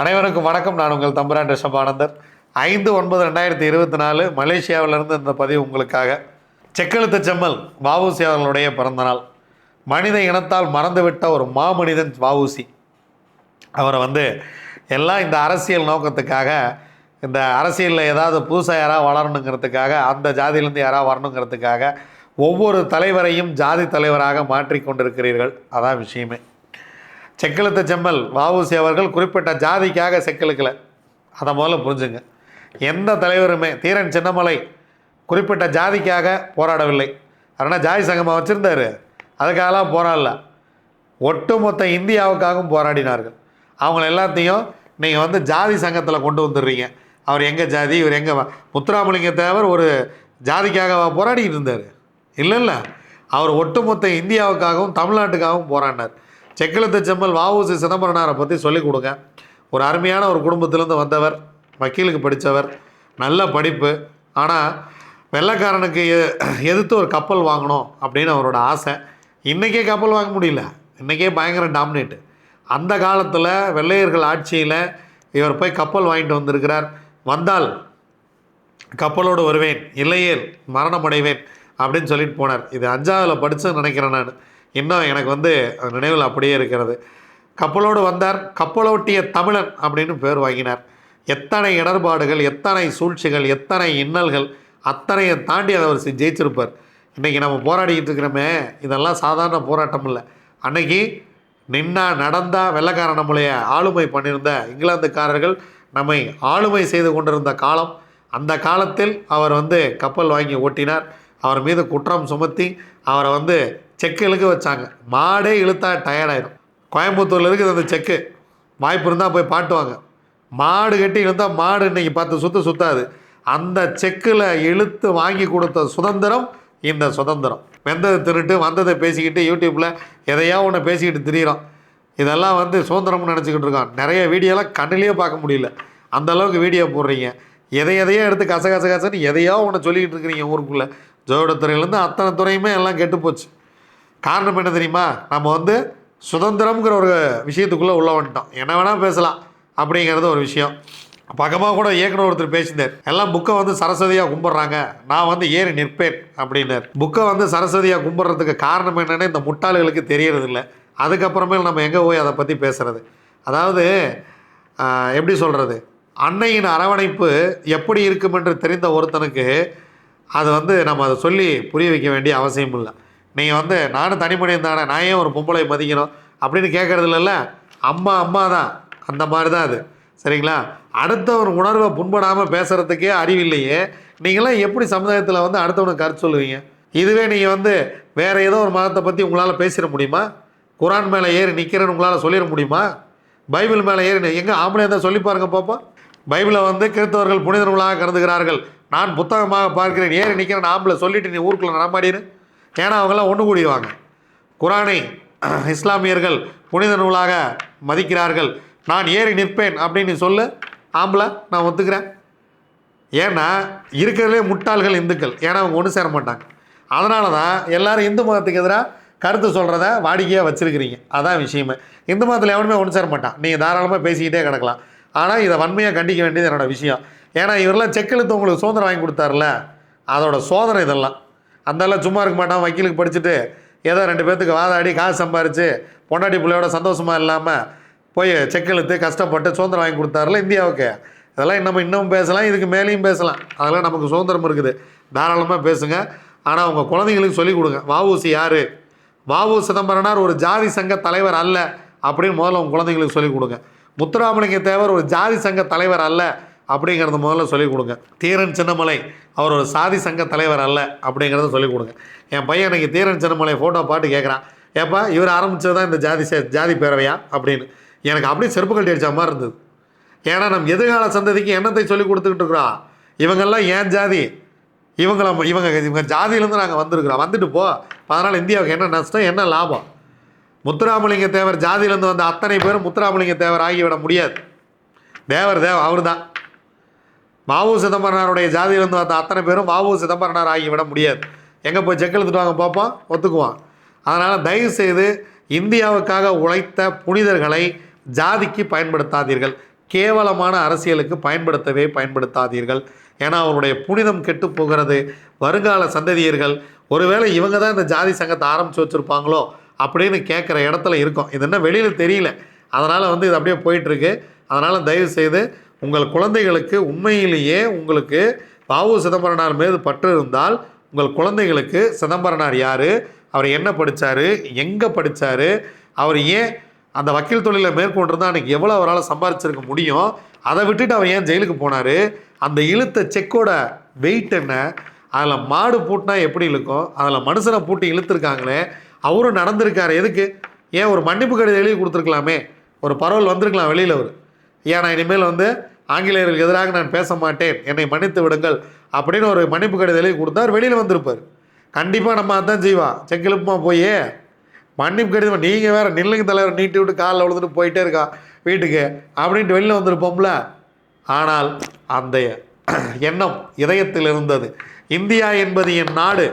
அனைவருக்கும் வணக்கம். நான் உங்கள் தம்புரான் ரிஷபானந்தர் ஐந்து ஒன்பது ரெண்டாயிரத்தி இருபத்தி நாலு மலேசியாவிலிருந்து இந்த பதிவு உங்களுக்காக. செக்கெழுத்து செம்மல் வாவூசி அவர்களுடைய பிறந்தநாள். மனித இனத்தால் மறந்துவிட்ட ஒரு மாமனிதன் வாவூசி அவரை வந்து எல்லாம் இந்த அரசியல் நோக்கத்துக்காக இந்த அரசியலில் ஏதாவது புதுசாக யாராவது வளரணுங்கிறதுக்காக அந்த ஜாதியிலேருந்து யாராவது வரணுங்கிறதுக்காக ஒவ்வொரு தலைவரையும் ஜாதி தலைவராக மாற்றிக் கொண்டிருக்கிறீர்கள். அதான் விஷயமே. செக்கெழுத்த செம்மல் வஉசி அவர்கள் குறிப்பிட்ட ஜாதிக்காக செக்கெழுக்கலை. அதை முதல்ல புரிஞ்சுங்க. எந்த தலைவருமே தீரன் சின்னமலை குறிப்பிட்ட ஜாதிக்காக போராடவில்லை. அதனால் ஜாதி சங்கமாக வச்சுருந்தாரு. அதுக்காகலாம் போராடல. ஒட்டுமொத்த இந்தியாவுக்காகவும் போராடினார்கள். அவங்கள எல்லாத்தையும் நீங்கள் வந்து ஜாதி சங்கத்தில் கொண்டு வந்துடுறீங்க. அவர் எங்கள் ஜாதி இவர் எங்கே முத்துராமலிங்க தேவர் ஒரு ஜாதிக்காக போராடிக்கிட்டு இருந்தார். இல்லை இல்லை அவர் ஒட்டுமொத்த இந்தியாவுக்காகவும் தமிழ்நாட்டுக்காகவும் போராடினார். செக்கிலத்த செம்மல் வஉசி சிதம்பரனாரை பற்றி சொல்லிக் கொடுங்க. ஒரு அருமையான ஒரு குடும்பத்திலேருந்து வந்தவர் வக்கீலுக்கு படித்தவர் நல்ல படிப்பு. ஆனால் வெள்ளைக்காரனுக்கு எ- எதிர்த்து ஒரு கப்பல் வாங்கணும் அப்படின்னு அவரோட ஆசை. இன்றைக்கே கப்பல் வாங்க முடியல. இன்றைக்கே பயங்கர டாமினேட்டு. அந்த காலத்தில் வெள்ளையர்கள் ஆட்சியில் இவர் போய் கப்பல் வாங்கிட்டு வந்திருக்கிறார். வந்தால் கப்பலோடு வருவேன் இல்லையேல் மரணமடைவேன் அப்படின்னு சொல்லிட்டு போனார். இது அஞ்சாவதில் படித்து நினைக்கிறேன் நான். இன்னும் எனக்கு வந்து நினைவில் அப்படியே இருக்கிறது. கப்பலோடு வந்தார். கப்பலோட்டிய தமிழன் அப்படின்னு பேர் வாங்கினார். எத்தனை இடர்பாடுகள் எத்தனை சூழ்ச்சிகள் எத்தனை இன்னல்கள் அத்தனையை தாண்டி அதை அவர் ஜெயிச்சிருப்பார். இன்றைக்கி நம்ம போராடிக்கிட்டு இருக்கிறோமே இதெல்லாம் சாதாரண போராட்டம் இல்லை. அன்னைக்கு நின்னா நடந்தா வெள்ளக்கார நம்மளைய ஆளுமை பண்ணியிருந்த இங்கிலாந்துக்காரர்கள் நம்மை ஆளுமை செய்து கொண்டிருந்த காலம் அந்த காலத்தில் அவர் வந்து கப்பல் வாங்கி ஓட்டினார். அவர் மீது குற்றம் சுமத்தி அவரை வந்து செக்கு இழுக்க வச்சாங்க. மாடே இழுத்தா டயர்டாயிடும் கோயம்புத்தூரில் இருக்குது அந்த செக்கு வாய்ப்பு இருந்தால் போய் பாட்டுவாங்க. மாடு கட்டி இழுத்தால் மாடு இன்றைக்கி பார்த்து சுற்று சுத்தாது. அந்த செக்கில் இழுத்து வாங்கி கொடுத்த சுதந்திரம் இந்த சுதந்திரம். வெந்ததை திருட்டு வந்ததை பேசிக்கிட்டு யூடியூப்பில் எதையா ஒன்று பேசிக்கிட்டு திரியிறோம். இதெல்லாம் வந்து சுதந்திரம்னு நினச்சிக்கிட்டு இருக்கோம் நிறைய வீடியோலாம் கண்ணிலேயே பார்க்க முடியல. அந்த அளவுக்கு வீடியோ போடுறீங்க. எதை எதையோ எடுத்து கச கச கசன்னு எதையோ ஒன்று சொல்லிக்கிட்டு இருக்கிறீங்க ஊருக்குள்ளே. ஜோடத்துறையிலேருந்து அத்தனை துறையுமே எல்லாம் கெட்டு போச்சு. காரணம் என்ன தெரியுமா? நம்ம வந்து சுதந்திரம்ங்கிற ஒரு விஷயத்துக்குள்ளே உள்ள வந்துட்டோம். என்ன வேணால் பேசலாம். அப்படிங்கிறது ஒரு விஷயம். பக்கமாக கூட இயக்குனர் ஒருத்தர் பேசினார் எல்லாம் புக்கை வந்து சரஸ்வதியாக கும்பிட்றாங்க. நான் வந்து ஏறி நிற்பேன் அப்படின்னார். புக்கை வந்து சரஸ்வதியாக கும்பிட்றதுக்கு காரணம் என்னென்னு இந்த முட்டாள்களுக்கு தெரியறதில்ல. அதுக்கப்புறமேல் நம்ம எங்கே போய் அதை பற்றி பேசுகிறது அதாவது எப்படி சொல்கிறது அன்னையின் அரவணைப்பு எப்படி இருக்கும் என்று தெரிந்த ஒருத்தனுக்கு அது வந்து நம்ம அதை சொல்லி புரிய வைக்க வேண்டிய அவசியம் இல்லை நீங்கள் வந்து நானும் தனி தானே நான் ஏன் ஒரு பொம்பளை மதிக்கணும்? அப்படின்னு கேட்கறது இல்லைல்ல அம்மா அம்மா தான். அந்த மாதிரி தான் அது. சரிங்களா? அடுத்தவன் உணர்வை புண்படாமல் பேசுகிறதுக்கே அறிவில்லையே நீங்களாம் எப்படி சமுதாயத்தில் வந்து அடுத்தவனுக்கு கருத்து சொல்லுவீங்க? இதுவே நீங்கள் வந்து வேறு ஏதோ ஒரு மதத்தை பற்றி உங்களால் பேசிட முடியுமா? குரான் மேலே ஏறி நிற்கிறேன்னு உங்களால் சொல்லிட முடியுமா? பைபிள் மேலே ஏறி எங்கே ஆம்பளை தான் சொல்லி பாருங்க பாப்பா. பைபிளை வந்து கிறிஸ்தவர்கள் புனித நூலாக கருதுகிறார்கள். நான் புத்தகமாக பார்க்கிறேன். ஏறி நிற்கிறேன் ஆம்பளை சொல்லிட்டு நீ ஊருக்குள்ளே நடமாடினு ஏன்னா அவங்களாம் ஒன்று கூடிடுவாங்க. குரானை இஸ்லாமியர்கள் புனித நூலாக மதிக்கிறார்கள். நான் ஏறி நிற்பேன் அப்படின்னு சொல்லு ஆம்பளை நான் ஒத்துக்கிறேன். ஏன்னா இருக்கிறதுலே முட்டாள்கள் இந்துக்கள். ஏன்னா அவங்க ஒன்று சேர மாட்டாங்க. அதனால தான் எல்லாரும் இந்து மதத்துக்கு எதிராக கருத்து சொல்கிறத வாடிக்கையாக வச்சுருக்கிறீங்க. அதான் விஷயமே. இந்து மதத்தில் எவனுமே ஒன்று சேர மாட்டான். நீங்கள் தாராளமாக பேசிக்கிட்டே கிடக்கலாம். ஆனால் இதை வன்மையாக கண்டிக்க வேண்டியது என்னோட விஷயம். ஏன்னா இவரெல்லாம் செக்கெழுத்து உங்களுக்கு சுதந்திரம் வாங்கி கொடுத்தாருல அதோட சோதனை இதெல்லாம். அந்தெல்லாம் சும்மா இருக்க மாட்டான் வக்கீலுக்கு படிச்சுட்டு ஏதோ ரெண்டு பேர்த்துக்கு வாதாடி காசு சம்பாரித்து பொண்டாட்டி பிள்ளையோட சந்தோஷமாக இல்லாமல் போய் செக்கெழுத்து கஷ்டப்பட்டு சுதந்திரம் வாங்கி கொடுத்தாருல இந்தியாவுக்கு. அதெல்லாம் நம்ம இன்னும் பேசலாம் இதுக்கு மேலேயும் பேசலாம். அதெல்லாம் நமக்கு சுதந்திரம் இருக்குது. தாராளமாக பேசுங்க. ஆனால் உங்கள் குழந்தைங்களுக்கு சொல்லிக் கொடுங்க. வாவூசி யார்? வாவு சிதம்பரனார் ஒரு ஜாதி சங்க தலைவர் அல்ல அப்படின்னு முதல்ல உங்கள் குழந்தைங்களுக்கு சொல்லிக் கொடுங்க. முத்துராமலிங்க தேவர் ஒரு ஜாதி சங்க தலைவர் அல்ல. அப்படிங்கிறத முதல்ல சொல்லிக் கொடுங்க. தீரன் சின்னமலை அவர் ஒரு சாதி சங்க தலைவர் அல்ல அப்படிங்கிறத சொல்லிக் கொடுங்க. என் பையன் எனக்கு தீரன் சின்னமலை ஃபோட்டோ பாட்டு கேட்குறான் ஏப்பா இவர் ஆரம்பித்தது தான் இந்த ஜாதி சே- ஜாதி பேரவையா அப்படின்னு. எனக்கு அப்படியே செருப்பு கட்டி மாதிரி இருந்தது. ஏன்னா நம்ம எதிர்கால சந்ததிக்கு எண்ணத்தை சொல்லி கொடுத்துக்கிட்டு இருக்கிறோம் இவங்கெல்லாம் ஏன் ஜாதி? இவங்கள இவங்க இவங்க ஜாதியிலேருந்து நாங்கள் வந்திருக்கிறோம். வந்துட்டு போ. அதனால் இந்தியாவுக்கு என்ன நஷ்டம் என்ன லாபம்? முத்துராமலிங்க தேவர் ஜாதியிலேருந்து வந்த அத்தனை பேரும் முத்துராமலிங்க தேவர் ஆகிவிட முடியாது. தேவர் தேவ அவர் தான் மாவு சிதம்பரனாருடைய ஜாதியிலிருந்து வந்த அத்தனை பேரும் மாவு சிதம்பரனார் ஆகிவிட முடியாது. எங்கே போய் செக் எடுத்துட்டு வாங்க பார்ப்போம் ஒத்துக்குவான். அதனால் தயவு செய்து இந்தியாவுக்காக உழைத்த புனிதர்களை ஜாதிக்கு பயன்படுத்தாதீர்கள். கேவலமான அரசியலுக்கு பயன்படுத்தவே பயன்படுத்தாதீர்கள். ஏன்னா அவருடைய புனிதம் கெட்டு போகிறது. வருங்கால சந்ததியர்கள் ஒருவேளை இவங்க தான் இந்த ஜாதி சங்கத்தை ஆரம்பித்து வச்சுருப்பாங்களோ அப்படின்னு கேட்குற இடத்துல இருக்கும். இது என்ன வெளியில் தெரியல. அதனால் வந்து இது அப்படியே போயிட்டுருக்கு அதனால் தயவு செய்து உங்கள் குழந்தைகளுக்கு உண்மையிலேயே உங்களுக்கு பாவு சிதம்பரனார் மீது பற்று இருந்தால் உங்கள் குழந்தைகளுக்கு சிதம்பரனார் யார்? அவர் என்ன படித்தார் எங்கே படித்தார் அவர் ஏன் அந்த வக்கீல் தொழிலை மேற்கொண்டிருந்தால் அன்றைக்கி எவ்வளோ அவரால் சம்பாரிச்சிருக்க முடியும்? அதை விட்டுட்டு அவர் ஏன் ஜெயிலுக்கு போனார்? அந்த இழுத்த செக்கோட வெயிட் என்ன? அதில் மாடு பூட்டினா எப்படி இழுக்கும்? அதில் மனுஷனை பூட்டி இழுத்துருக்காங்களே அவரும் நடந்திருக்காரு. எதுக்கு? ஏன் ஒரு மன்னிப்பு கடிதம் எழுதி கொடுத்துருக்கலாமே? ஒரு பரவல் வந்திருக்கலாம் வெளியில் அவர். ஏன் நான் இனிமேல் வந்து ஆங்கிலேயர்களுக்கு எதிராக நான் பேச மாட்டேன்? என்னை மன்னித்து விடுங்கள் அப்படின்னு ஒரு மன்னிப்பு கடிதலை கொடுத்தார். வெளியில் வந்திருப்பார். கண்டிப்பாக நம்ம அதான் செய்வா செக்கிழுப்புமா போய் மன்னிப்பு கடிதம் நீங்கள் வேறு நில்லுங்க தலைவர் நீட்டி விட்டு காலில் விழுந்துட்டு போயிட்டே இருக்கா வீட்டுக்கு. அப்படின்ட்டு வெளியில் வந்திருப்போம்ல. ஆனால் அந்த எண்ணம் இதயத்தில் இருந்தது. இந்தியா என்பது என் நாடு.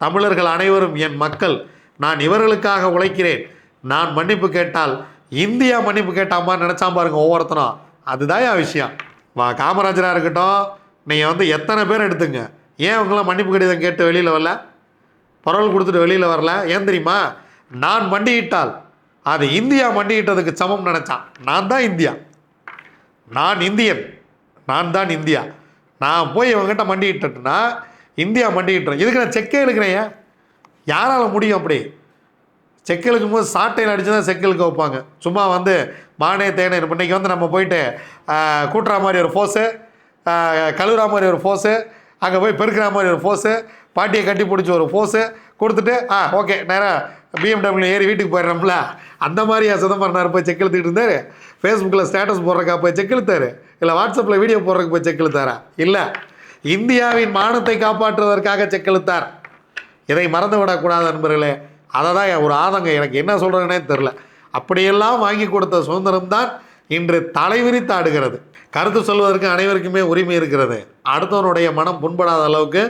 தமிழர்கள் அனைவரும் என் மக்கள். நான் இவர்களுக்காக உழைக்கிறேன். நான் மன்னிப்பு கேட்டால் இந்தியா மன்னிப்பு கேட்டாமா நினச்சா பாருங்க ஒவ்வொருத்தனும் அதுதான் என் விஷயம். வா காமராஜராக இருக்கட்டும் நீங்கள் வந்து எத்தனை பேர் எடுத்துங்க. ஏன் இவங்களாம் மன்னிப்பு கடிதம் கேட்டு வெளியில் வரல? பரவல் கொடுத்துட்டு வெளியில் வரல? ஏன் தெரியுமா? நான் மண்டியிட்டால் அது இந்தியா மண்டியிட்டதுக்கு சமம் நினச்சான் நான் தான் இந்தியா. நான் இந்தியன். நான் தான் இந்தியா. நான் போய் இவங்ககிட்ட மண்டிட்டுனா இந்தியா மண்டிட்டுறேன் இதுக்கு நான் செக்கே எடுக்கிறேன் ஏன்? யாரால் முடியும் அப்படி? செக் இழுக்கும் போது சாட்டையில் அடித்து தான் செக்கலுக்கு இழுக்க வைப்பாங்க சும்மா வந்து மானே தேனே இன்னைக்கு வந்து நம்ம போயிட்டு கூட்டுற மாதிரி ஒரு ஃபோஸு கழுவுற மாதிரி ஒரு ஃபோஸு அங்கே போய் பெருக்கிற மாதிரி ஒரு ஃபோஸு பாட்டியை கட்டி பிடிச்ச ஒரு ஃபோஸு கொடுத்துட்டு ஆ ஓகே நேராக பிஎம்டபிள்யூ ஏறி வீட்டுக்கு போயிடுறோம்ல. அந்த மாதிரி சிதம்பரனார் போய் செக் இழுத்துக்கிட்டு இருந்தார். ஃபேஸ்புக்கில் ஸ்டேட்டஸ் போடுறக்கா போய் செக் இழுத்தார் இல்லை வாட்ஸ்அப்பில் வீடியோ போடுறதுக்கு போய் செக் இழுத்தாரா இல்லை. இந்தியாவின் மானத்தை காப்பாற்றுவதற்காக செக் இழுத்தார் இதை மறந்து விடக்கூடாது நண்பர்களே. அதை தான் ஒரு ஆதங்கம். எனக்கு என்ன சொல்கிறேன்னே தெரில அப்படியெல்லாம் வாங்கி கொடுத்த சுதந்திரம் தான் இன்று தலைவிரித்து ஆடுகிறது. கருத்து சொல்வதற்கு அனைவருக்குமே உரிமை இருக்கிறது. அடுத்தவனுடைய மனம் புண்படாத அளவுக்கு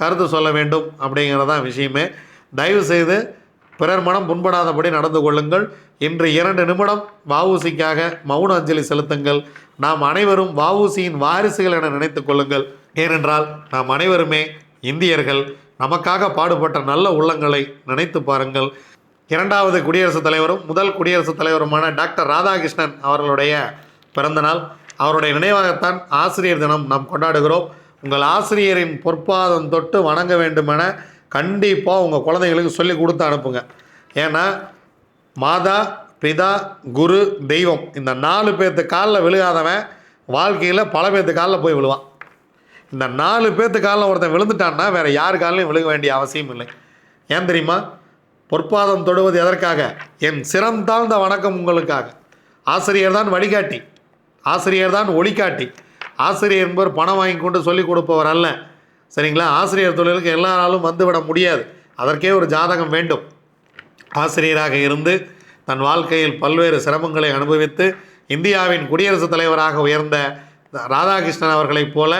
கருத்து சொல்ல வேண்டும் அப்படிங்கிறதான் விஷயமே. தயவு செய்து பிறர் மனம் புண்படாதபடி நடந்து கொள்ளுங்கள். இன்று இரண்டு நிமிடம் வவுசிக்காக மௌன அஞ்சலி செலுத்துங்கள். நாம் அனைவரும் வவுசியின் வாரிசுகள் என நினைத்துக் கொள்ளுங்கள். ஏனென்றால் நாம் அனைவருமே இந்தியர்கள். நமக்காக பாடுபட்ட நல்ல உள்ளங்களை நினைத்து பாருங்கள். இரண்டாவது குடியரசுத் தலைவரும் முதல் குடியரசுத் தலைவருமான டாக்டர் ராதாகிருஷ்ணன் அவர்களுடைய பிறந்தநாள் அவருடைய நினைவாகத்தான் ஆசிரியர் தினம் நாம் கொண்டாடுகிறோம். உங்கள் ஆசிரியரின் பொற்பாதம் தொட்டு வணங்க வேண்டுமென கண்டிப்பாக உங்கள் குழந்தைங்களுக்கு சொல்லி கொடுத்து அனுப்புங்க. ஏன்னா மாதா பிதா குரு தெய்வம் இந்த நாலு பேர்த்து காலில் விழுகாதவன் வாழ்க்கையில் பல பேர்த்து காலில் போய் விழுவான். இந்த நாலு பேர்த்து காலில் ஒருத்தன் விழுந்துட்டான்னா வேறு யார் காலையும் விழுக வேண்டிய அவசியம் இல்லை. ஏன் தெரியுமா? பொற்பாதம் தொடுவது எதற்காக? என் சிரம் தாழ்ந்த வணக்கம் உங்களுக்காக. ஆசிரியர் தான் வழிகாட்டி. ஆசிரியர் தான் ஒளிகாட்டி ஆசிரியர் என்பவர் பணம் வாங்கி கொண்டு சொல்லிக் கொடுப்பவர் அல்ல. சரிங்களா? ஆசிரியர் தொழிலுக்கு எல்லாராலும் வந்துவிட முடியாது. அதற்கே ஒரு ஜாதகம் வேண்டும். ஆசிரியராக இருந்து தன் வாழ்க்கையில் பல்வேறு சிரமங்களை அனுபவித்து இந்தியாவின் குடியரசுத் தலைவராக உயர்ந்த ராதாகிருஷ்ணன் அவர்களைப் போல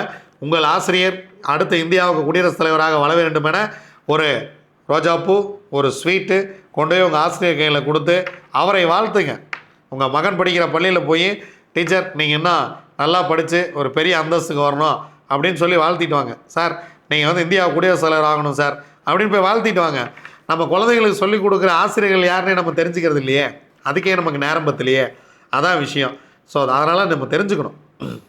உங்கள் ஆசிரியர் அடுத்த இந்தியாவுக்கு குடியரசுத் தலைவராக வர வேண்டும் என ஒரு ரோஜாப்பூ ஒரு ஸ்வீட்டு கொண்டு போய் உங்கள் ஆசிரியர் கையில் கொடுத்து அவரை வாழ்த்துங்க. உங்கள் மகன் படிக்கிற பள்ளியில் போய் டீச்சர் நீங்கள் இன்னும் நல்லா படித்து ஒரு பெரிய அந்தஸ்துக்கு வரணும் அப்படின்னு சொல்லி வாழ்த்திட்டு வாங்க. சார் நீங்கள் வந்து இந்தியா குடியரசுத் தலைவர் ஆகணும் சார் அப்படின்னு போய் வாழ்த்திட்டு வாங்க. நம்ம குழந்தைகளுக்கு சொல்லிக் கொடுக்குற ஆசிரியர்கள் யாருன்னு நம்ம தெரிஞ்சுக்கிறது இல்லையே. அதுக்கே நமக்கு நேரம் பத்தலையே. அதான் விஷயம். ஸோ அதனால் நம்ம தெரிஞ்சுக்கணும்.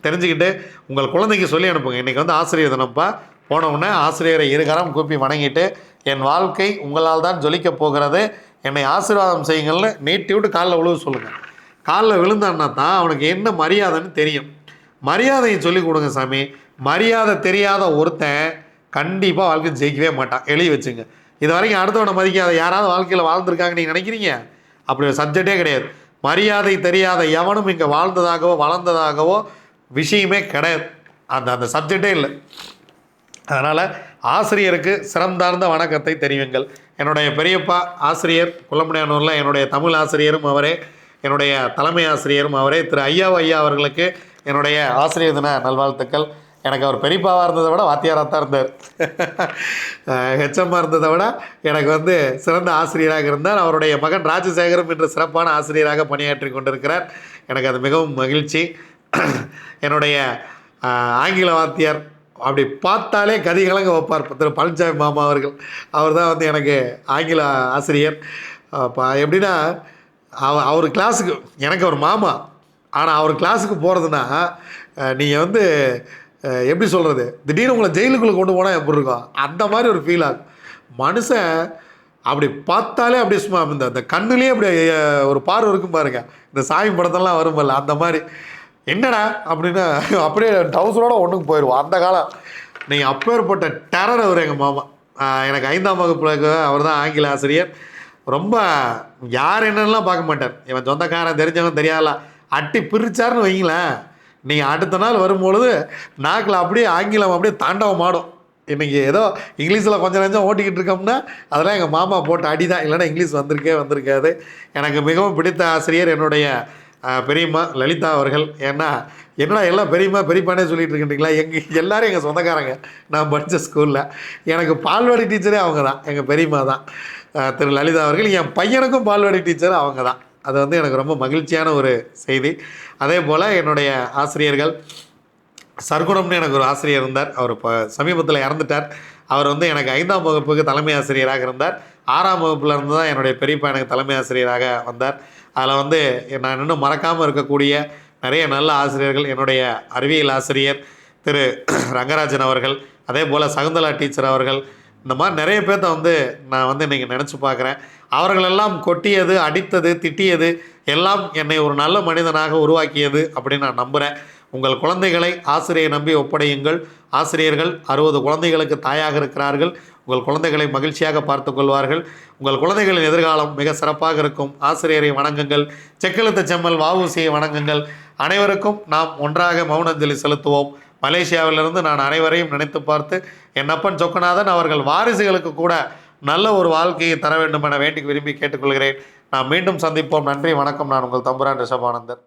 தெரிஞ்சுக்கிட்டு உங்கள் குழந்தைக்கு சொல்லி அனுப்புங்க. இன்றைக்கி வந்து ஆசிரியர் தினப்பா. போனவுடனே ஆசிரியரை இருகரம் கூப்பி வணங்கிட்டு என் வாழ்க்கை உங்களால் தான் ஜொலிக்கப் போகிறது. என்னை ஆசீர்வாதம் செய்யுங்கள்னு நீட்டி விட்டு காலில் விழுவ சொல்லுங்கள் காலில் விழுந்தான்னா தான் அவனுக்கு என்ன மரியாதைன்னு தெரியும். மரியாதையை சொல்லிக் கொடுங்க சாமி. மரியாதை தெரியாத ஒருத்தன் கண்டிப்பாக வாழ்க்கை ஜெயிக்கவே மாட்டான். எழுதி வச்சுங்க. இது வரைக்கும் அடுத்தவனை மதிக்காத யாராவது வாழ்க்கையில் வாழ்ந்துருக்காங்கன்னு நீங்கள் நினைக்கிறீங்க? அப்படி ஒரு சப்ஜெக்டே கிடையாது. மரியாதை தெரியாத எவனும் இங்கே வாழ்ந்ததாகவோ வளர்ந்ததாகவோ விஷயமே கிடையாது. அந்த அந்த சப்ஜெக்டே இல்லை. அதனால் ஆசிரியருக்கு சிறந்தார்ந்த வணக்கத்தை தெரிவிங்கள் என்னுடைய பெரியப்பா ஆசிரியர் குள்ளமுடியானூரில் என்னுடைய தமிழ் ஆசிரியரும் அவரே என்னுடைய தலைமை ஆசிரியரும் அவரே திரு ஐயா ஐயா அவர்களுக்கு என்னுடைய ஆசிரியர் தின நல்வாழ்த்துக்கள். எனக்கு அவர் பெரியப்பாவாக இருந்ததை விட வாத்தியாராக தான் இருந்தார். ஹெச்எம்மாக இருந்ததை விட எனக்கு வந்து சிறந்த ஆசிரியராக இருந்தார். அவருடைய மகன் ராஜசேகரம் என்று சிறப்பான ஆசிரியராக பணியாற்றி கொண்டிருக்கிறார். எனக்கு அது மிகவும் மகிழ்ச்சி. என்னுடைய ஆங்கில வாத்தியார் அப்படி பார்த்தாலே கதி கலங்க வைப்பார். திரு பழனிசாமி மாமா அவர்கள். அவர் தான் வந்து எனக்கு ஆங்கில ஆசிரியர். எப்படின்னா அவ அவர் கிளாஸுக்கு எனக்கு ஒரு மாமா. ஆனால் அவர் கிளாஸுக்கு போகிறதுனா நீங்கள் வந்து எப்படி சொல்கிறது திடீர்னு உங்களை ஜெயிலுக்குள்ளே கொண்டு போனால் எப்படி இருக்கும்? அந்த மாதிரி ஒரு ஃபீல் ஆகும் மனுஷன் அப்படி பார்த்தாலே அப்படி சும்மா இந்த அந்த கண்ணுலேயே அப்படி ஒரு பார்வை இருக்கும் பாருங்க. இந்த சாமி படத்தெல்லாம் வரும்பல்ல அந்த மாதிரி. என்னடா அப்படின்னா அப்படியே டவுசரோட ஒன்றுக்கு போயிடுவோம் அந்த காலம். நீங்கள் அப்பேற்பட்ட டெரர் அவர் எங்கள் மாமா. எனக்கு ஐந்தாம் வகுப்புல அவர் தான் ஆங்கில ஆசிரியர். ரொம்ப யார் என்னென்னலாம் பார்க்க மாட்டார். இவன் சொந்தக்காரன் தெரிஞ்சவன் தெரியாதல அட்டி பிரிச்சாருன்னு வைங்களேன். நீங்கள் அடுத்த நாள் வரும்பொழுது நாக்கில் அப்படியே ஆங்கிலம் அப்படியே தாண்டவம் ஆடும். இன்றைக்கி ஏதோ இங்கிலீஷில் கொஞ்சம் நஞ்சம் ஓட்டிக்கிட்டு இருக்கோம்னா அதெல்லாம் எங்கள் மாமா போட்ட அடி தான் இல்லைன்னா இங்கிலீஷ் வந்திருக்கே வந்திருக்காது. எனக்கு மிகவும் பிடித்த ஆசிரியர் என்னுடைய பெரியம்மா லலிதா அவர்கள். ஏன்னா என்னடா எல்லாம் பெரியம்மா பெரியப்பானே சொல்லிட்டு இருக்கின்றீங்களா? எங்கள் எல்லாரும் எங்கள் சொந்தக்காரங்க. நான் படித்த ஸ்கூலில். எனக்கு பால்வாடி டீச்சரே அவங்க தான் எங்கள் பெரியம்மா தான். திரு லலிதா அவர்கள். என் பையனுக்கும் பால்வாடி டீச்சர் அவங்க தான் அது வந்து எனக்கு ரொம்ப மகிழ்ச்சியான ஒரு செய்தி. அதே போல் என்னுடைய ஆசிரியர்கள் சர்க்குணம்னு எனக்கு ஒரு ஆசிரியர் இருந்தார். அவர் இப்போ சமீபத்தில் இறந்துட்டார். அவர் வந்து எனக்கு ஐந்தாம் வகுப்புக்கு தலைமை ஆசிரியராக இருந்தார். ஆறாம் வகுப்பில் இருந்து தான் என்னுடைய பெரியப்பா எனக்கு தலைமை ஆசிரியராக வந்தார். அதில் வந்து நான் இன்னும் மறக்காமல் இருக்கக்கூடிய நிறைய நல்ல ஆசிரியர்கள் என்னுடைய அறிவியல் ஆசிரியர் திரு ரங்கராஜன் அவர்கள் அதே போல் சகுந்தலா டீச்சர் அவர்கள் இந்த மாதிரி நிறைய பேர்த்த வந்து நான் வந்து இன்றைக்கி நினச்சி பார்க்குறேன். அவர்களெல்லாம் கொட்டியது அடித்தது திட்டியது எல்லாம் என்னை ஒரு நல்ல மனிதனாக உருவாக்கியது அப்படின்னு நான் நம்புகிறேன் உங்கள் குழந்தைகளை ஆசிரியை நம்பி ஒப்படையுங்கள். ஆசிரியர்கள் அறுபது குழந்தைகளுக்கு தாயாக இருக்கிறார்கள். உங்கள் குழந்தைகளை மகிழ்ச்சியாக பார்த்து கொள்வார்கள். உங்கள் குழந்தைகளின் எதிர்காலம் மிக சிறப்பாக இருக்கும். ஆசிரியரை வணங்குங்கள். செக்கெழுத்த செம்மல் வாவூசியை வணங்குங்கள். அனைவருக்கும் நாம் ஒன்றாக மௌனஞ்சலி செலுத்துவோம். மலேசியாவிலிருந்து நான் அனைவரையும் நினைத்து பார்த்து என் அப்பன் சொக்கநாதன் அவர்கள் வாரிசுகளுக்கு கூட நல்ல ஒரு வாழ்க்கையை தர வேண்டும் என வேண்டி விரும்பி கேட்டுக்கொள்கிறேன். நான் மீண்டும் சந்திப்போம். நன்றி வணக்கம். நான் உங்கள் தம்புரான் ரிஷபானந்தர்